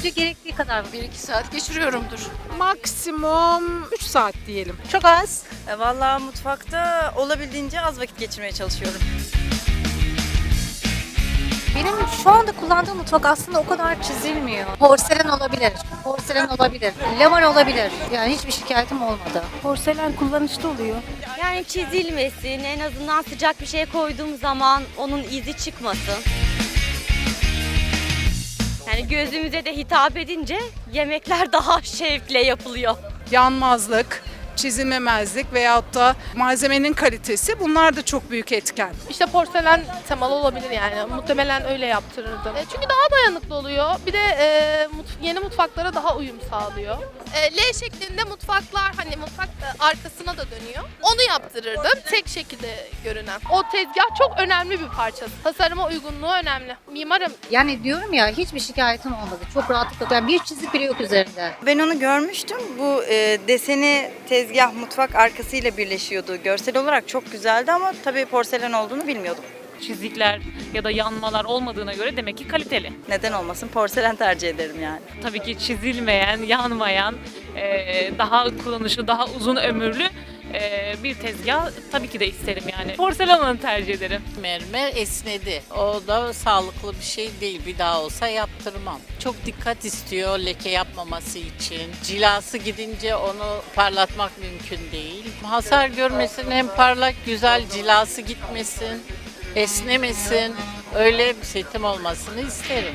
Sadece gerektiği kadar mı? 1-2 saat geçiriyorumdur. Maksimum 3 saat diyelim. Çok az. E, Vallahi mutfakta olabildiğince az vakit geçirmeye çalışıyorum. Benim şu anda kullandığım mutfak aslında o kadar çizilmiyor. Porselen olabilir. Porselen olabilir. Lemon olabilir. Yani hiçbir şikayetim olmadı. Porselen kullanışlı oluyor. Yani çizilmesin, en azından sıcak bir şey koyduğum zaman onun izi çıkmasın. Yani gözümüze de hitap edince yemekler daha şevkle yapılıyor. Yanmazlık, çizilmemezlik veyahut da malzemenin kalitesi bunlar da çok büyük etken. İşte porselen temalı olabilir yani. Muhtemelen öyle yaptırırdım. E, çünkü daha dayanıklı oluyor. Bir de e, yeni mutfaklara daha uyum sağlıyor. E, L şeklinde mutfaklar hani mutfak e, arkasına da dönüyor. Onu yaptırırdım. Tek şekilde görünen. O tezgah çok önemli bir parçası. Tasarıma uygunluğu önemli. Mimarım Yani diyorum ya hiçbir şikayetim olmadı. Çok rahatlıkla. Yani bir çizik bile yok üzerinde. Ben onu görmüştüm. Bu e, deseni tezgah mutfak arkasıyla birleşiyordu. Görsel olarak çok güzeldi ama tabii porselen olduğunu bilmiyordum. Çizikler ya da yanmalar olmadığına göre demek ki kaliteli. Neden olmasın porselen tercih ederim yani. Tabii ki çizilmeyen, yanmayan, eee, daha kullanışlı, daha uzun ömürlü eee, bir tezgah tabii ki de isterim yani. Porselen olanı tercih ederim. Mermer esnedi. O da sağlıklı bir şey değil. Bir daha olsa yaptırmam. Çok dikkat istiyor leke yapmaması için. Cilası gidince onu parlatmak mümkün değil. Hasar görmesin hem parlak güzel cilası gitmesin, esnemesin. Öyle bir setim olmasını isterim.